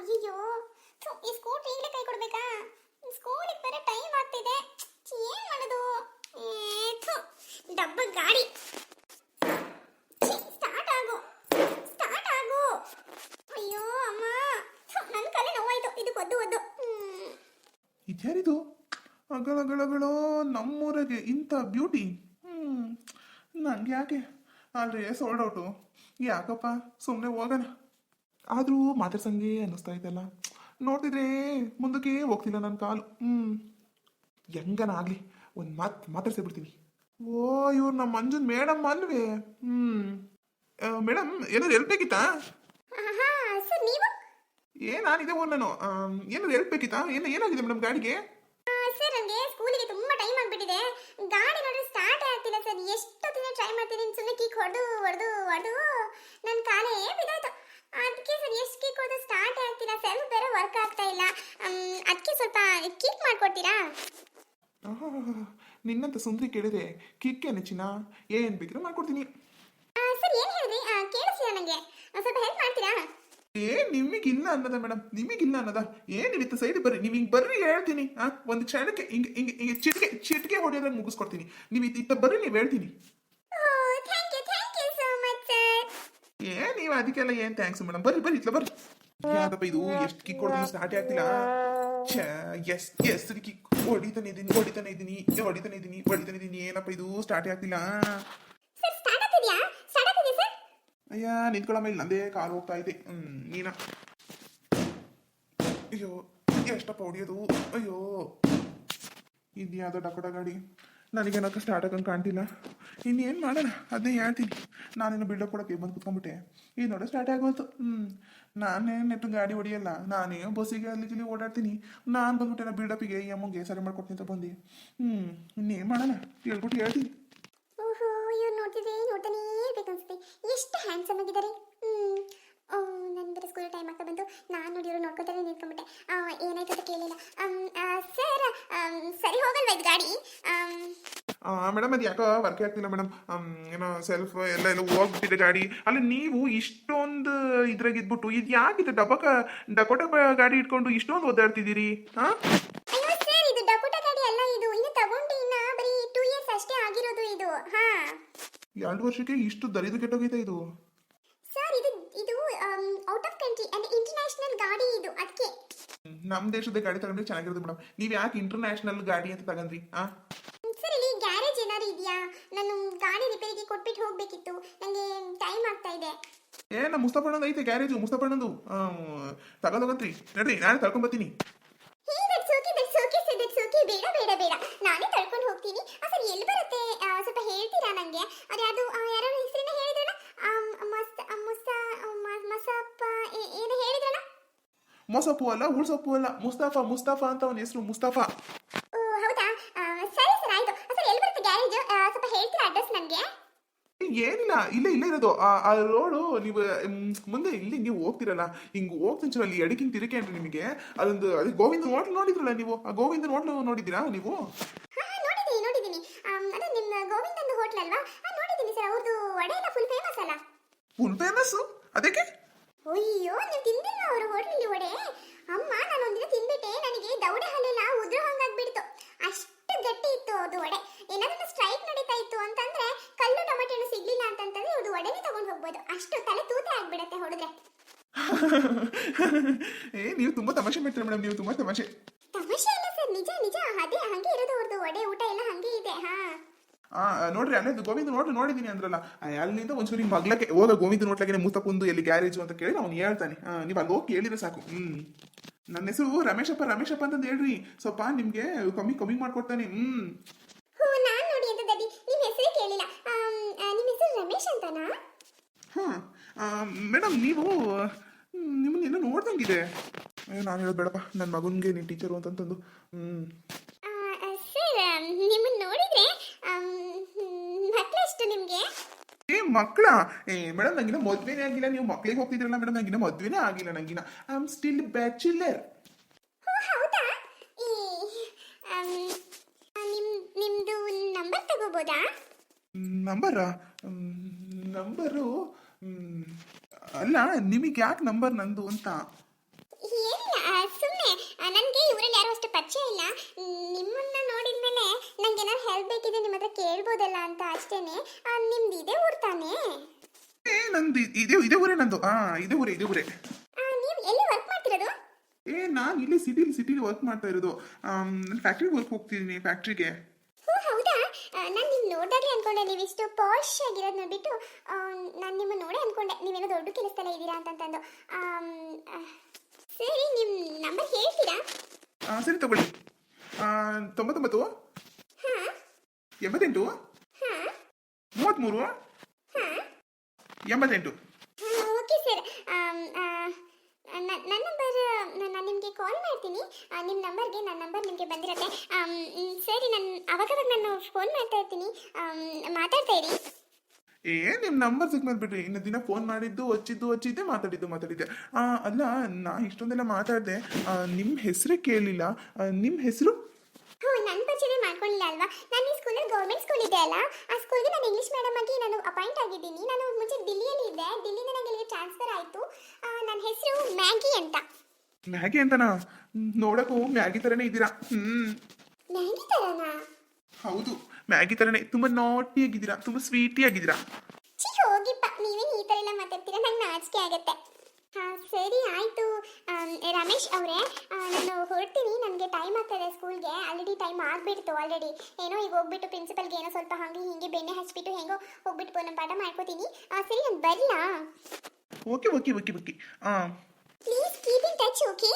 ಅಯ್ಯಯ್ಯೋ ಥು, ಈ ಸ್ಕೂಟ್ ಈಗಲೇ ಕೈ ಕೊಡ್ಬೇಕಾ? ಸ್ಕೂಲಿಗೆ ಬೇರೆ ಟೈಮ್ ಆಗ್ತಿದೆ. ಏನ್ ಮಾಡೋದು? ಡಬ್ಬ ಗಾಡಿ. ಸ್ಟಾರ್ಟ್ ಆಗು. ಸ್ಟಾರ್ಟ್ ಆಗು. ಅಯ್ಯೋ ಅಮ್ಮ. ನನ್ನ ನನ್ ಕಲೆ ನೋವಾಯ್ತು. ಇದು ಒದ್ದು ಒದ್ದು. ಇದ್ಯಾರಿದು? ಅಗಳಗಳಗಳೋ ನಮ್ಮೂರಿಗೆ ಇಂಥ ಬ್ಯೂಟಿ ಹ್ಮ್. ನಂಗೆ ಯಾಕೆ ಆದ್ರೆ ಸೋಲ್ಡ್ ಔಟು ಯಾಕಪ್ಪ? ಸುಮ್ಮನೆ ಹೋಗೋಣ. ಆದರೂ ಮಾತಾಡ್ಸಂಗೆ ಅನ್ನಿಸ್ತಾ ಇದೆಲ್ಲ ನೋಡ್ತಿದ್ರೆ ಮುಂದಕ್ಕೆ ಹೋಗ್ತಿಲ್ಲ ನನ್ನ ಕಾಲು. ಹ್ಞೂ ಹೆಂಗನ ಆಗಲಿ ಒಂದು ಮಾತು ಮಾತಾಡ್ಸೇ ಬಿಡ್ತೀನಿ. ಓ ಇವ್ರು ನಮ್ಮ ಮಂಜುನ್ ಮೇಡಮ್ ಅಲ್ವೇ? ಹ್ಞೂ ಮೇಡಮ್ ಏನಾದ್ರು ಹೆಲ್ಪ್ ಬೇಕಿತ್ತಾ? ಆಹಾ, ಸರ್ ನೀವು? ಏ ನಾನಿದೆ ಓ ನಾನು ಆಮ್, ಏನಾದ್ರು ಹೆಲ್ಪ್ ಬೇಕಿತ್ತಾ? ಏನು ಏನಾಗಿದೆ ಮೇಡಮ್ ಗಾಡಿಗೆ? ಸರ್ ನನಗೆ ಸ್ಕೂಲಿಗೆ ತುಂಬಾ ಟೈಮ್ ಆಗ್ಬಿಟ್ಟಿದೆ. ಗಾಡಿ ನೋಡಿದ್ರೆ ಸ್ಟಾರ್ಟ್ ಆಗ್ತಿಲ್ಲ ಸರ್. ಎಷ್ಟೊತ್ತಿನ ಟ್ರೈ ಮಾಡ್ತೀನಿ ಸುಮ್ಮನೆ ಕೀಕ್ ಹೊಡೆದು ಹೊಡೆದು ಹೊಡೆದು. ನನ್ನ ಕಾಲೇ ಬಿದ್ದೋಯ್ತು. ಅದಕ್ಕೆ ಸರ್ ಎಷ್ಟು ಕೇಕ್ ಹೊಡೆದು ಸ್ಟಾರ್ಟ್ ಆಗ್ತಿಲ್ಲ ಸೆಲ್ಫ್ ಬೇರೆ ವರ್ಕ್ ಆಗ್ತಾ ಇಲ್ಲ. ಅದಕ್ಕೆ ಸ್ವಲ್ಪ ಕೇಕ್ ಮಾಡ್ಕೊಡ್ತೀರಾ? ನಿನ್ನಂತ ಸುಂದರಿ ಕೇಳಿದ್ರೆ ಏನು ಚಿನ್ನ? ಏನು ಬೇಕಿದ್ರೆ ಮಾಡ್ಕೊಡ್ತೀನಿ. ಸರ್ ಏನು ಹೇಳಿದ್ರಿ ಕೇಳಿಸಿ ಕೇಳಿಸಿಲ್ಲ ನನಗೆ ಸ್ವಲ್ಪ ಹೆಲ್ಪ್ ಮಾಡ್ತೀರಾ? ಏ ನಿಮಗಿಲ್ಲ ಅನ್ನದ ಮೇಡಮ್ ನಿಮಗಿಲ್ಲ ಅನ್ನದ. ಏನು ಇತ್ತು ಸೈಡ್ ಬರ್ರಿ. ನೀವು ಹಿಂಗ್ ಬರ್ರಿ ಹೇಳ್ತೀನಿ. ಒಂದು ಕ್ಷಣಕ್ಕೆ ಹಿಂಗೆ ಹಿಂಗೆ ಹಿಂಗೆ ಚಿಟಿಕೆ ಚಿಟಿಕೆ ಹೊಡೆಯೋದ್ರೆ ಮುಗಿಸ್ಕೊಡ್ತೀನಿ. ನೀವು ಇತ್ತ ಬರ್ರಿ ನೀವು ಹೇಳ್ತೀನಿ. ಏ ನೀವು ಅದಕ್ಕೆಲ್ಲ ಏನ್ ಥ್ಯಾಂಕ್ಸ್ ಮೇಡಮ್ ಬರ್ರಿ ಬರ್ರಿ ಇತ್ಲ ಬರ್ರಿ. ಯಾಕಪ್ಪ ಇದು ಎಷ್ಟು ಕಿಕ್ ಹೊಡೆದ್ರು ಸ್ಟಾರ್ಟ್ ಆಗ್ತಿಲ್ಲ? ಛೇ, ಎಸ್ ಎಸ್ ಕಿಕ್. ಹೊಡಿತಾನೆ ಇದೀನಿ ಹೊಡಿತಾನೆ ಇದೀನಿ ಹೊಡಿತಾನೆ ಇದೀನಿ ಹೊಡಿತಾನೆ ಇದೀನಿ. ಏನಪ್ಪ ಇದು ಸ್ಟಾರ್ಟ್ ಆಗ್ತಿಲ್ಲ? ಅಯ್ಯ ನಿಂತ್ಕೊಳ್ಳಮ್ಮ ಇಲ್ಲಿ ನಂದೇ ಕಾಲು ಹೋಗ್ತಾ ಇದೆ. ಹ್ಮ್ ನೀನ. ಅಯ್ಯೋ ಎಷ್ಟಪ್ಪ ಹೊಡಿಯೋದು? ಅಯ್ಯೋ. ಇದ್ಯಾವುದೋ ಡಕೋಟ ಗಾಡಿ. ನನಗೇನಕ್ಕ ಸ್ಟಾರ್ಟ್ ಆಗಂಗೆ ಕಾಣ್ತಿಲ್ಲ. ಇನ್ನೇನು ಮಾಡೋಣ? ಅದನ್ನೇ ಹೇಳ್ತೀನಿ. ನಾನೇನು ಬಿಲ್ಡಪ್ ಕೊಡೋಕೆ ಬಂದು ಕುತ್ಕೊಂಡ್ಬಿಟ್ಟೆ. ಈ ನೋಡೋ ಸ್ಟಾರ್ಟ್ ಆಗೋಯ್ತು. ಹ್ಞೂ ನಾನೇ ನೆಟ್ಟು ಗಾಡಿ ಹೊಡಿಯಲ್ಲ. ನಾನೇ ಬಸ್ಸಿಗೆ ಅಲ್ಲಿ ಇಲ್ಲಿ ಓಡಾಡ್ತೀನಿ. ನಾನು ಬಂದ್ಬಿಟ್ಟೆ ಬಿಲ್ಡಪ್ಪಿಗೆ ಈ ಅಮ್ಮಂಗೆ ಸರಿ ಮಾಡ್ಕೊಡ್ತೀನಿ ಅಂತ ಬಂದು. ಹ್ಞೂ ಇನ್ನೇನು ಮಾಡೋಣ? ಹೇಳ್ಬಿಟ್ಟು ಹೇಳ್ತೀನಿ. ಓಹೋ ಇವ್ರು ನೋಡ್ತಿದ್ರೆ ನೋಡ್ತಾನೇ ಇರ್ಬೇಕನ್ಸುತ್ತೆ ಎಷ್ಟು ಹ್ಯಾಂಡ್ಸಮ್ ಆಗಿದ್ದಾರೆ ನನ್ನ ಬೇರೆ ಸ್ಕೂಲ್ ಟೈಮ್ ಆಗ್ತಾ ಬಂತು ನಾನು ನೋಡಿರೋ ನೋಡ್ಕೊತಾನೆ ನಿಂತ್ಕೊಂಡ್ಬಿಟ್ಟೆ. ಏನಾಯ್ತು ಅಂತ ಕೇಳಿಲ್ಲ. ಸರ್ ಸರಿ ಹೋಗಲ್ವಾ ಇದು ಗಾಡಿ? ಮೇಡಮ್ ಅದು ಯಾಕೋ ವರ್ಕ್ ಆಗ್ತಿಲ್ಲ ಮೇಡಮ್ ಏನೋ ಸೆಲ್ಫ್ ಎಲ್ಲ ಎಲ್ಲ ಹೋಗ್ಬಿಟ್ಟಿದೆ ಗಾಡಿ. ಅಲ್ಲಿ ನೀವು ಇಷ್ಟೊಂದು ಇದ್ರಾಗ ಇದ್ಬಿಟ್ಟು ಇದು ಯಾಕಿದೆ ಡಬಕ ಡಕೋಟ ಗಾಡಿ ಇಟ್ಕೊಂಡು ಇಷ್ಟೊಂದು ಓದಾಡ್ತಿದ್ದೀರಿ ಹಾ? ಎರಡು ವರ್ಷಕ್ಕೆ ಇಷ್ಟು ದರಿದು ಕೆಟ್ಟೋಗಿದೆ ಇದು? ಸರ್ ಇದು ಇದು out of country and international ಗಾಡಿ ಇದು ಅದಕ್ಕೆ ನಮ್ಮ ದೇಶದ ಗಾಡಿ ತಗೊಂಡ್ರೆ ಚೆನ್ನಾಗಿರುತ್ತೆ ಮೇಡಮ್ ನೀವು ಯಾಕೆ ಇಂಟರ್ನ್ಯಾಷನಲ್ ಗಾಡಿ ಅಂತ ತಗೊಂಡ್ರಿ ಆ ಸರ್ ಇಲ್ಲಿ ಗ್ಯಾರೇಜ್ ಏನಾದ್ರು ಇದೆಯಾ ನಾನು ಗಾಡಿ ಕೊಟ್ಬಿಟ್ಟು ಹೋಗ್ಬೇಕಿತ್ತು. ನನಗೆ ಟೈಮ್ ಆಗ್ತಾ ಇದೆ. ಏ ನಮ್ಮ ಮುಸ್ತಫಣ್ಣಂದು ಐತೆ ಗ್ಯಾರೇಜು ಮುಸ್ತಫಣ್ಣಂದು ತಗೊಂಡೋಗಂತ್ರಿ ನಡ್ರಿ ನಾನೇ ತಳ್ಕೊಂಬತ್ತೀನಿ hey that's okay that's okay sir that's okay ಬೇಡ ಬೇಡ ಬೇಡ. ನಾನೇ ತಳ್ಕೊಂಡು ಹೋಗ್ತೀನಿ. ಸರ್ ಎಲ್ಲಿ ಬರುತ್ತೆ? ಆ, ಸ್ವಲ್ಪ ಹೇಳ್ತೀರಾ ನನಗೆ ಅದು ಯಾವುದು ಯಾರೋ ಹೆಸರನ್ನ ಹೇಳಿದ್ರಲ್ಲ? ಆಮ್, ಮಸ್ ಆ, ಮುಸ ಮ- ಮಸಪ್ಪ ಏ- ಏನು ಹೇಳಿದ್ರಲ್ಲ? ಮೊಸಪ್ಪು ಅಲ್ಲ ಉಳ್ಸಪ್ಪು ಅಲ್ಲ. ಮುಸ್ತಫಾ ಮುಸ್ತಫಾ ಅಂತ ಅವನ ಹೆಸರು ಮುಸ್ತಫಾ ಓ ಹೌದಾ ಆ, ಸರಿ ಸರ್ ಆಯಿತು ಸರ್ ಎಲ್ಲಿ ಬರುತ್ತೆ ಗ್ಯಾರೇಜ್ ಸ್ವಲ್ಪ ಹೇಳ್ತೀರಾ ಅಡ್ರೆಸ್ ನನಗೆ ಏನಿಲ್ಲ ಇಲ್ಲೇ ಇಲ್ಲೇ ಇರೋದು. ಆ ರೋಡು ನೀವು ಮುಂದೆ ಇಲ್ಲಿ ನೀವು ಹೋಗ್ತಿರಲ್ಲ ಹಿಂಗೆ ಹೋಗ್ತಿಂಚು ಅಲ್ಲಿ ಎಡಕಿಂಗ್ ತಿರುಕೆ ಅಂತ ನಿಮಗೆ. ಅದೊಂದು ಅದು ಗೋವಿಂದ ಹೋಟ್ಲ್ ನೋಡಿದ್ರಲ್ಲ ನೀವು? ಆ ಗೋವಿಂದ ಹೋಟ್ಲ್ ನೋಡಿದ್ದೀರಾ ನೀವು? ಫುಲ್ ಫೇಮಸ್ ಅಲ್ಲ. ಫುಲ್ ಫೇಮಸ್ಸು ಅದಕ್ಕೆ ಅಯ್ಯೋ ನೀವು ತಿಂದಿಲ್ಲ ಅವರು ಹೋಟ್ಲಲ್ಲಿ ವಡೆ? ಅಮ್ಮ ನಾನು ಒಂದಿನ ತಿಂದ್ಬಿಟ್ಟೆ. ನನಗೆ ಏ ನೀವು ತುಂಬಾ ತಮಾಷೆ ಮಾಡ್ತೀರಾ ಮೇಡಮ್ ನೀವು ತುಂಬಾ ತಮಾಷೆ. ತಮಾಷೆ ಅಲ್ಲ ಸರ್ ನಿಜ ನಿಜ ಅದೇ ಹಂಗೆ ಇರೋದು ಅವ್ರದ್ದು ವಡೆ ಊಟ ಎಲ್ಲ ಹಂಗೆ ಇದೆ ಹಾ. ಆ ನೋಡ್ರಿ ಅಲ್ಲೇ ಗೋವಿಂದ ನೋಡ್ರಿ ನೋಡಿದೀನಿ ಅಂದ್ರಲ್ಲ ಅಲ್ಲಿಂದ ಒಂಚೂರು ಹಿಂಗ್ ಮಗ್ಲಕ್ಕೆ ಹೋದ ಗೋವಿಂದ ನೋಡ್ಲಾಗೆ ಮೂತ ಕುಂದು ಎಲ್ಲಿ ಗ್ಯಾರೇಜು ಅಂತ ಕೇಳಿ ಅವ್ನು ಹೇಳ್ತಾನೆ. ನೀವು ಅಲ್ಲಿ ಹೋಗಿ ಕೇಳಿದ್ರೆ ಸಾಕು. ಹ್ಮ್. ನನ್ನ ಹೆಸರು ರಮೇಶಪ್ಪ ರಮೇಶಪ್ಪ ಅಂತಂದು ಹೇಳ್ರಿ. ಸ್ವಲ್ಪ ನಿಮ್ಗೆ ಕಮ್ಮಿ ಕಮ್ಮಿ ಮಾಡ್ಕೊಡ್ತಾನೆ. ಹ್ಮ್. ಹ್ಞೂ ನಾನು ನೋಡಿ ಅಂತ ನಿಮ್ಮ ಹೆಸರೇ ಕೇಳಿಲ್ಲ. ನಿಮ್ಮ ಹೆಸರು ರಮೇಶ್ ಅಂತನಾ? ಹಾ ಮೇಡಮ್ ನೀವು ನಿಮ್ಮನ್ನ ಏನೋ ನೋಡ್ದಂಗಿದೆ. ಏ ನಾನು ಹೇಳೋದು ಬೇಡಪ್ಪ. ನನ್ನ ಮಗನಿಗೆ ನೀನು ಟೀಚರು ಅಂತಂತಂದು. ಹ್ಞೂ ಸರ್ ನಿಮ್ಮನ್ನ ನೋಡಿದ್ರೆ ಮಕ್ಕಳಷ್ಟು ನಿಮಗೆ? ಏ ಮಕ್ಕಳ ಏ ಮೇಡಮ್ ನಂಗಿನ ಮದ್ವೆನೇ ಆಗಿಲ್ಲ. ನೀವು ಮಕ್ಳಿಗೆ ಹೋಗ್ತಿದ್ರಲ್ಲ ಮೇಡಮ್ ನಂಗಿನ ಮದ್ವೆನೇ ಆಗಿಲ್ಲ ನಂಗಿನ ಐ ಆಮ್ ಸ್ಟಿಲ್ ಬ್ಯಾಚುಲರ್ ಹೌದಾ? ಈ ಆಮ್, ಆ, ನಿಮ್ ನಿಮ್ದು ನಂಬರ್ ತಗೋಬೋದಾ? ನಂಬರ? ನಂಬರು ಅಲ್ಲ ನಿಮಗೆ ಯಾಕೆ ನಂಬರ್ ನಂದು ಅಂತ? ಏನಿಲ್ಲ ಸುಮ್ಮನೆ ನನಗೆ ಇವರಲ್ಲಿ ಯಾರು ಅಷ್ಟು ಪರಿಚಯ ಇಲ್ಲ. ನಿಮ್ಮನ್ನ ನೋಡಿದ ಮೇಲೆ ನಂಗೆ ಏನಾದ್ರು ಹೆಲ್ಪ್ ಬೇಕಿದೆ ನಿಮ್ಮ ಹತ್ರ ಕೇಳ್ಬೋದಲ್ಲ ಅಂತ ಅಷ್ಟೇನೆ. ನಿಮ್ದು ಇದೇ ಊರು ತಾನೇ? ಏ ನಂದು ಇದೆ ಇದೇ ಊರೇ ನಂದು. ಹಾ ಇದೇ ಊರೇ ಇದೇ ಊರೇ. ನೀವು ಎಲ್ಲಿ ವರ್ಕ್ ಮಾಡ್ತಿರೋದು? ಏ ನಾನು ಇಲ್ಲಿ ಸಿಟಿಲಿ ಸಿಟಿಲಿ ವರ್ಕ್ ಮಾಡ್ತಾ ಇರೋದು. ಫ್ಯಾಕ್ಟ್ರಿಗೆ ವರ್ಕ್ ಹೋಗ್ತಿದ್ದೀನಿ ಫ್ಯಾಕ್ಟ್ರಿಗೆ ನಾನು ನಿಮ್ಮ ನೋಡಿದಾಗಲೇ ಅನ್ಕೊಂಡೆ ನೀವು ಇಷ್ಟು ಪಾಶ್ ಆಗಿರೋದು ನೋಡ್ಬಿಟ್ಟು ನಾನು ನಿಮ್ಮ ನೋಡೇ ಅನ್ಕೊಂಡೆ. ನೀವೇನೋ ದೊಡ್ಡ ಕೆಲಸದಲ್ಲ ಇದ್ದೀರಾ ಅಂತಂತಂದು. ಸರಿ ನಿಮ್ಮ ನಂಬರ್ ಹೇಳ್ತೀರಾ? ಸರಿ ತಗೊಳ್ಳಿ. ತೊಂಬತ್ತೊಂಬತ್ತು? ಎಂಬತ್ತೆಂಟು? ಮೂವತ್ತ್ಮೂರು ಎಂಬತ್ತೆಂಟು? Okay sir. ನನ್ನ ನಂಬರ್ ನಿಮಗೆ ಕಾಲ್ ಮಾಡ್ತೀನಿ. ನಿಮ್ಮ ನಂಬರ್ಗೆ ನನ್ನ ನಂಬರ್ ನಿಮಗೆ ಬಂದಿರುತ್ತೆ. ಸರಿ ನಾನು ಅವಾಗವಾಗ ನಾನು ಫೋನ್ ಮಾಡ್ತಾ ಇರ್ತೀನಿ. ಮಾತಾಡ್ತಾ ಇರಿ. ಏ ನಿಮ್ಮ ನಂಬರ್ ಸಿಗ್ಮೇಲೆ ಬಿಡ್ರಿ ಇನ್ನು ದಿನ ಫೋನ್ ಮಾಡಿದ್ದು ಹಚ್ಚಿದ್ದು ಹಚ್ಚಿದ್ದೆ ಮಾತಾಡಿದ್ದು ಮಾತಾಡಿದ್ದೆ. ಆ, ಅಲ್ಲ ನಾ ಇಷ್ಟೊಂದೆಲ್ಲ ಮಾತಾಡಿದೆ. ನಿಮ್ಮ ಹೆಸರೇ ಕೇಳಿಲ್ಲ. ನಿಮ್ಮ ಹೆಸರು? ಹ್ಞೂ ನನ್ನ ಪರಿಚಯ ಮಾಡ್ಕೊಂಡಿಲ್ಲ ಅಲ್ವಾ? ನಾನು ಈ ಸ್ಕೂಲಲ್ಲಿ ಗೌರ್ಮೆಂಟ್ ಸ್ಕೂಲ್ ಇದೆ ಅಲ್ಲ. ಆ ಸ್ಕೂಲ್ಗೆ ನಾನು ಇಂಗ್ಲೀಷ್ ಮೇಡಮ್ ಆಗಿ ನಾನು ಅಪಾಯಿಂಟ್ ಆಗಿದ್ದೀನಿ. ನಾನು ಮುಂಚೆ ದಿಲ್ಲಿಯಲ್ಲಿ ಇದ್ದೆ. ದಿಲ್ಲಿಂದ ನನಗೆ ಟ್ರಾನ್ಸ್ಫರ್ ಆಯಿತು. ನನ್ನ ಹೆಸರು ಮ್ಯಾಗಿ ಅಂತ. ಮ್ಯಾಗಿ ಅಂತನಾ? ನೋಡಕು ನೋಡಕ್ಕೂ ಮ್ಯಾಗಿ ತರನೇ ಇದ್ದೀರಾ? ಹ್ಮ್. ಮ್ಯಾಗಿ ಥರನಾ ಹೌದು ಮ್ಯಾಗಿ ಥರನೇ ತುಂಬ ತುಂಬಾ ತುಂಬ ಸ್ವೀಟಿಯಾಗಿದ್ದೀರಾ ಛೀ ಹೋಗಿಪ್ಪ. ನೀವೇನು ಈ ತರ ಎಲ್ಲ ಮಾತಾಡ್ತೀರಾ? ನಂಗೆ ನಾಚಿಕೆ ಆಗುತ್ತೆ. ಹಾಂ ಸರಿ ಆಯಿತು. ರಮೇಶ್ ಅವರೇ ನಾನು ಹೊರಡ್ತೀನಿ. ನನಗೆ ಟೈಮ್ ಆಗ್ತದೆ ಸ್ಕೂಲ್ಗೆ. ಆಲ್ರೆಡಿ ಟೈಮ್ ಆಗಿಬಿಡ್ತು ಆಲ್ರೆಡಿ ಏನೋ ಈಗ ಹೋಗ್ಬಿಟ್ಟು ಪ್ರಿನ್ಸಿಪಲ್ಗೆ ಏನೋ ಸ್ವಲ್ಪ ಹಾಗೆ ಹೀಗೆ ಬೆಣ್ಣೆ ಹಚ್ಬಿಟ್ಟು ಹೆಂಗೋ ಹೋಗ್ಬಿಟ್ಟು ಪೂರ್ಣ ಪಾಠ ಮಾಡ್ಕೋತೀನಿ. ಸರಿ ನಾನು ಬರಲಾ? Okay okay okay okay. ಹಾಂ please keep in touch okay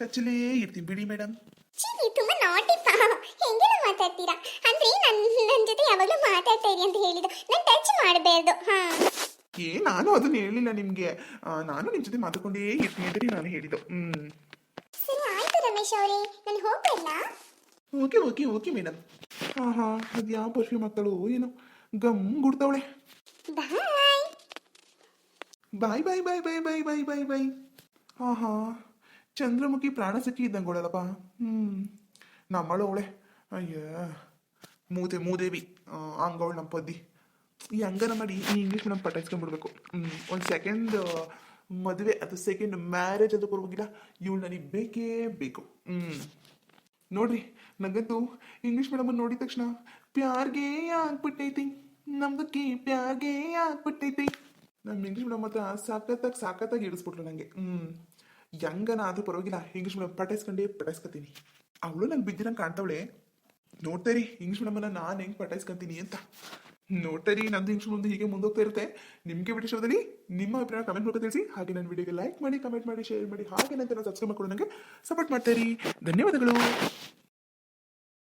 ಟಚ್ಚಲ್ಲೇ ಇರ್ತೀನಿ ಬಿಡಿ ಮೇಡಮ್ ಛೀ ನೀವು ನಾಟಿ ನಾಟಿಪ್ಪ ಹೆಂಗೆಲ್ಲ ಮಾತಾಡ್ತೀರಾ? ಅಂದ್ರೆ ನನ್ನ ನನ್ನ ಜೊತೆ ಯಾವಾಗಲೂ ಮಾತಾಡ್ತಾ ಇರಿ ಅಂತ ಹೇಳಿದ್ದು. ನಾನು ಟಚ್ ಮಾಡಬೇಡ ಹಾ. ಏ ನಾನು ಅದನ್ನ ಹೇಳಿಲ್ಲ ನಿಮಗೆ. ನಾನು ನಿಮ್ಮ ಜೊತೆ ಮಾತಾಡ್ಕೊಂಡೇ ಇರ್ತೀನಿ ಅಂತ ನಾನು ಹೇಳಿದ್ದು. ಹ್ಞೂ ಸರಿ ಆಯ್ತು ರಮೇಶ್ ಅವರೇ. ನಾನು ಹೋಗ್ಬರ್ಲಾ? ಓಕೆ ಓಕೆ ಓಕೆ ಮೇಡಮ್ ಹಾ ಹಾ ಅದು ಯಾವ ಪರ್ಫ್ಯೂಮ್ ಹಾಕ್ತಾಳು ಏನೋ. ಗಮ್ ಗುಡ್ತಾವಳೆ. Bye. Bye bye bye bye bye bye bye bye. ಹಾಂ ಹಾಂ ಚಂದ್ರಮುಖಿ ಪ್ರಾಣಸಖಿ ಇದ್ದಂಗೆ ಅವಳಲ್ಲಪ್ಪ ಹ್ಞೂ ನಮ್ಮಳು ಅವಳೆ ಅಯ್ಯ ಮೂದೆ ಮೂದೇವಿ ಹಂಗವಳು ನಮ್ಮ ಪದ್ದಿ ಈ ಹಂಗನ ಮಾಡಿ ಈ ಇಂಗ್ಲೀಷ್ ನಮ್ಮ ಪಟಾಯಿಸ್ಕೊಂಡ್ಬಿಡ್ಬೇಕು ಒಂದು ಸೆಕೆಂಡ್ ಮದುವೆ ಅದು ಸೆಕೆಂಡ್ ಮ್ಯಾರೇಜ್ ಅದು ಕೊಡೋಗಿಲ್ಲ ಇವಳು ನನಗೆ ಬೇಕೇ ಬೇಕು ಹ್ಞೂ ನೋಡ್ರಿ ನಂಗಂತೂ ಇಂಗ್ಲೀಷ್ ಮೇಡಮ್ ನೋಡಿದ ತಕ್ಷಣ ಪ್ಯಾರ್ಗೆ ಆಗ್ಬಿಟ್ಟೈತಿ ನಮ್ದಕ್ಕೆ ಪ್ಯಾರ್ಗೆ ಆಗ್ಬಿಟ್ಟೈತಿ ನಮ್ಮ ಇಂಗ್ಲೀಷ್ ಮೇಡಮ್ ಹತ್ರ ಸಾಕತ್ತಾಗಿ ಸಾಕತ್ತಾಗಿ ಇಡಿಸ್ಬಿಟ್ಲು ನನಗೆ ಹ್ಞೂ ಹೆಂಗನ ಆದ್ರೂ ಪರವಾಗಿಲ್ಲ. ಇಂಗ್ಲೀಷ್ ಮೇಡಮ್ ಪಟ್ಟಿಸ್ಕೊಂಡು ಪಟಾಯಿಸ್ಕೊತೀನಿ. ಅವಳು ನಂಗೆ ಬಿದ್ದಿರಂಗೆ ಕಾಣ್ತಾವಳೆ. ನೋಡ್ತಾರಿ ಇಂಗ್ಲೀಷ್ ಮೇಡಮನ್ನ ನಾನು ಹೆಂಗೆ ಪಟಾಯಿಸ್ಕೊಂತೀನಿ ಅಂತ. ನೋಡ್ತೇರಿ ನಂದು ಇಂಗ್ಲೀಷ್ ಮುಂದೆ ಹೀಗೆ ಮುಂದೋಗ್ತಾ ಇರುತ್ತೆ. ನಿಮಗೆ ವಿಡಿಯೋ ಶೋದಲ್ಲಿ ನಿಮ್ಮ ಅಭಿಪ್ರಾಯ ಕಮೆಂಟ್ ಮೂಲಕ ತಿಳಿಸಿ. ಹಾಗೆ ನನ್ನ ವಿಡಿಯೋಗೆ ಲೈಕ್ ಮಾಡಿ ಕಮೆಂಟ್ ಮಾಡಿ ಶೇರ್ ಮಾಡಿ. ಹಾಗೆ ನಂತರ ಸಬ್ಸ್ಕ್ರೈಬ್ ಮಾಡ್ಕೊಂಡು ನನಗೆ ಸಪೋರ್ಟ್ ಮಾಡ್ತೇರಿ ಧನ್ಯವಾದಗಳು.